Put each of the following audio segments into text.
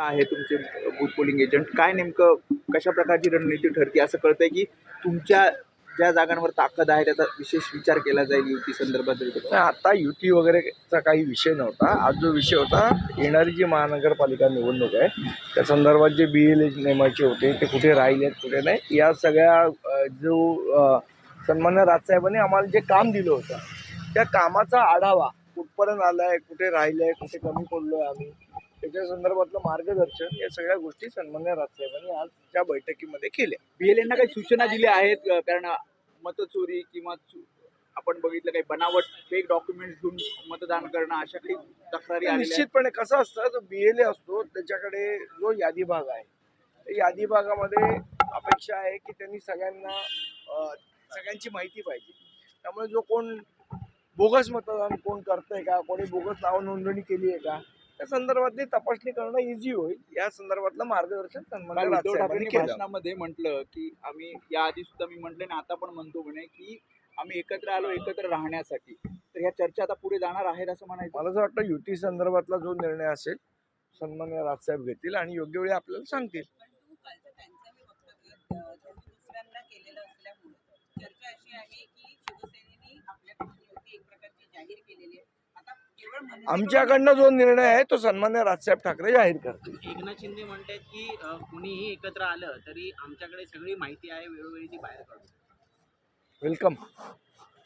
आहे तुमचे booth polling agent काय नेमकं कशा प्रकारची रणनीती ठरते? असं कळतंय की तुमच्या ज्या जागांवर ताकद आहे त्याचा विशेष विचार केला जाईल युती संदर्भात आता युती वगैरेचा काही विषय नव्हता. आज जो विषय होता येणारी जी महानगरपालिका निवडणूक आहे त्या संदर्भात जे बी एल नेमायचे होते ते कुठे राहिलेत कुठे नाही या सगळ्या जो सन्मान्य राजसाहेबांनी आम्हाला जे काम दिलं होतं त्या कामाचा आढावा कुठपर्यंत आला आहे कुठे राहिलं आहे कुठे कमी पडलो आहे आम्ही त्याच्या संदर्भातलं मार्गदर्शन या सगळ्या गोष्टी सन्मान्य राजसाहेबांनी आज त्या बैठकीमध्ये केल्या बीएलएनना काही सूचना दिल्या आहेत कारण मतचोरी किंवा आपण बघितलं काही बनावट फेक डॉक्युमेंट्स घेऊन मतदान करणं अशा काही तक्रारी. निश्चितपणे कसं असतं जो बी एल ए असतो त्याच्याकडे जो यादी भाग आहे यादी भागामध्ये अपेक्षा आहे की त्यांनी सगळ्यांना सगळ्यांची माहिती पाहिजे त्यामुळे जो कोण बोगस मतदान कोण करतंय का कोणी बोगस नाव नोंदणी केली आहे का त्या संदर्भातली तपासणी करणं इझी होईल. या संदर्भातलं मार्गदर्शन उद्धव केलं. भाषणामध्ये म्हटलं की आम्ही याआधी सुद्धा मी म्हटलं ना आता पण म्हणतो म्हणे की आम्ही एकत्र आलो एकत्र राहण्यासाठी. तर ह्या चर्चा आता पुढे जाणार आहेत असं म्हणायचं. मला असं वाटतं युती संदर्भातला जो निर्णय असेल सन्मान्य राजसाहेब घेतील आणि योग्य वेळी आपल्याला सांगतील. परंतु कालचं त्यांचं मी वक्तव्य अ, त्यांनी दुसऱ्यांदा केलेलं असल्यामुळे. चर्चा अशी आहे की शिवसेनेने आपल्याकडून युती एक प्रकारची जाहीर केलेली आहे आता केवळ मनसेकडून- आमच्याकडनं जो निर्णय आहे तो सन्मान्य राजसाहेब ठाकरे जाहीर करतील. एकनाथ शिंदे म्हणतात की कुणीही एकत्र आलं तरी आमच्याकडे सगळी माहिती आहे वेळोवेळी ती बाहेर काढू वेलकम.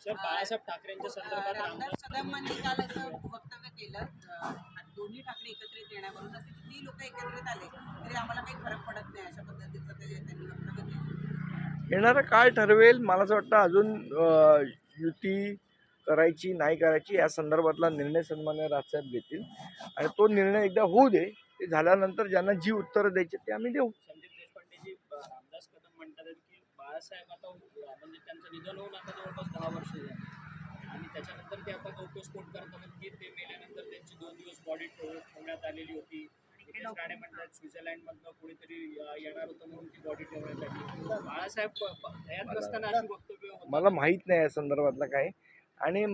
सर बाळासाहेब ठाकरेंच्या संदर्भात रामदास कदमांनी काल असं वक्तव्य केलं दोन्ही ठाकरे एकत्रित येण्यावरून. असे किती लोक एकत्रित आले तरी आम्हाला काही फरक पडत नाही अशा पद्धतीचं त्यांनी वक्तव्य केलं. येणारा काळ ठरवेल. मला असं वाटतं अजून युती करायची नाही करायची या संदर्भातला निर्णय सन्मान्य राजसाहेब घेतील. आणि तो निर्णय एकदा होऊ दे ते झाल्यानंतर ज्यांना जी उत्तरं द्यायची ते आम्ही देऊ. आणि त्याच्यानंतर ते आता गौप्यस्फोट करतात की ते मेल्यानंतर त्यांची दोन दिवस बॉडी ठेवण्यात आलेली होती. नितेश राणे म्हणतात स्वित्झर्लंडमधनं कोणीतरी अ, येणार होतं म्हणून ती बॉडी ठेवण्यात आली बाळासाहेब हयात वक्तव्य. मला माहीत नाही या संदर्भातलं काय आणि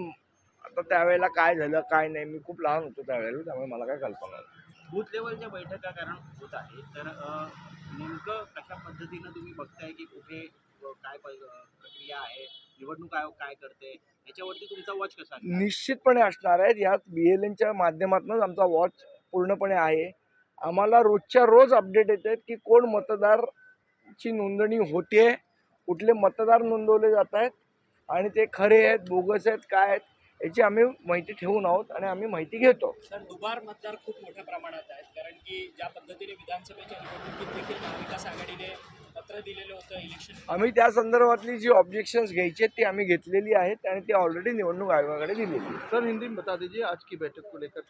आता त्यावेळेला काय झालं काय नाही मी खूप लहान होतो त्यावेळेला त्यामुळे मला काय कल्पना नाही. बूथ लेवलच्या बैठका कारण होत आहे. तर नेमकं कशा पद्धतीनं तुम्ही बघताय की कुठे काय प्रक्रिया आहे? निवडणूक आयोग काय करते? याच्यावरती तुमचा वॉच कसा आहे? निश्चितपणे असणार आहेत. यात बी एल एनच्या माध्यमातूनच आमचा वॉच पूर्णपणे आहे. आम्हाला रोजच्या रोज अपडेट येत आहेत की कोण मतदारची नोंदणी होते कुठले मतदार नोंदवले जात आहेत आणि ते खरे आहेत बोगस आहेत काय आहेत याची आम्ही माहिती ठेवून आहोत आणि आम्ही माहिती घेतो. सर दुबार मतदार खूप मोठ्या प्रमाणात आहेत कारण की ज्या पद्धतीने विधानसभेच्या निवडणुकीत देखील महाविकास आघाडीने पत्र दिलेलं होतं इलेक्शन आम्ही त्या संदर्भातली जी ऑब्जेक्शन्स घ्यायची आहेत ती आम्ही घेतलेली आहेत आणि ती ऑलरेडी निवडणूक आयोगाकडे दिलेली आहे सर हिंदी में बता दीजिए आज की बैठक को लेकर